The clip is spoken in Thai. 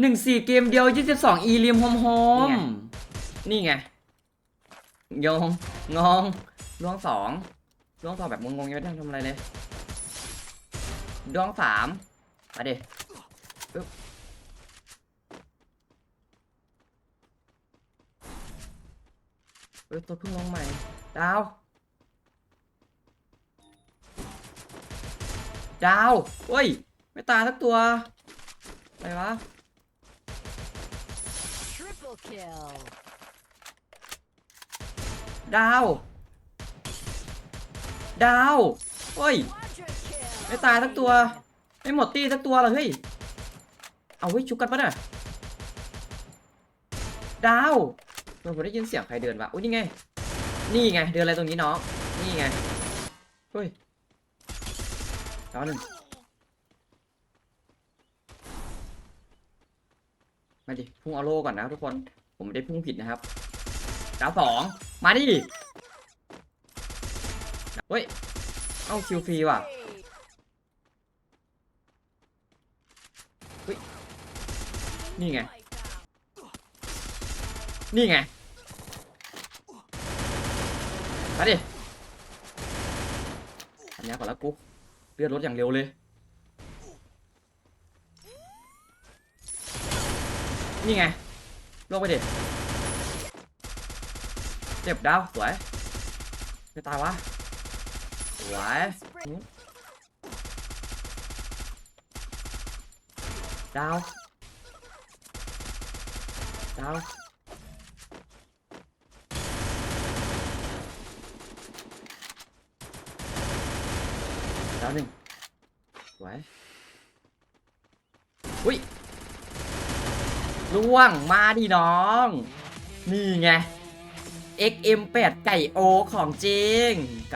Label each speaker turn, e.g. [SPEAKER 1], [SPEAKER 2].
[SPEAKER 1] หนึ่งสี่เกมเดียวยี่สิบสองอีริมโฮมโฮมนี่ไงยงงงล่วงสองล่วงสองแบบงงๆยังไม่ได้ทำอะไรเลยดวงสามมาดิปึ๊บเอ้ยตัวเพิ่งลงใหม่ ดาว ดาวเฮ้ย ไม่ตายสักตัว อะไรวะ
[SPEAKER 2] Triple kill.
[SPEAKER 1] ดาว ดาวเฮ้ย
[SPEAKER 2] Quadra kill.
[SPEAKER 1] ไม่ตายสักตัว ไม่หมดตีสักตัวเหรอเฮ้ย เอาเฮ้ยชุบกันปะน่ะ ดาวเมื่อผมได้ยินเสียงใครเดินวะอุ้ยนี่ไง นี่ไง เดินอะไรตรงนี้น้อง นี่ไง เฮ้ยดาวหนึ่ง มาดิพุ่งเอาโล่ก่อนนะทุกคน ผมไม่ได้พุ่งผิดนะครับดาวสองมาดิเฮ้ย เอ้าคิวฟรีว่ะเฮ้ย นี่ไง นี่ไง มาดิอันนี้ก่อนแล้วกูเลือดรถอย่างเร็วเลย นี่ไงลงไปเดิเจ็บดาวสวยไม่ตายวะสวยดาวดาวดาวหนึ่งสวยอุ้ย ล่วงมาดิน้อง นี่ไง XM8 ไก่โอของจริง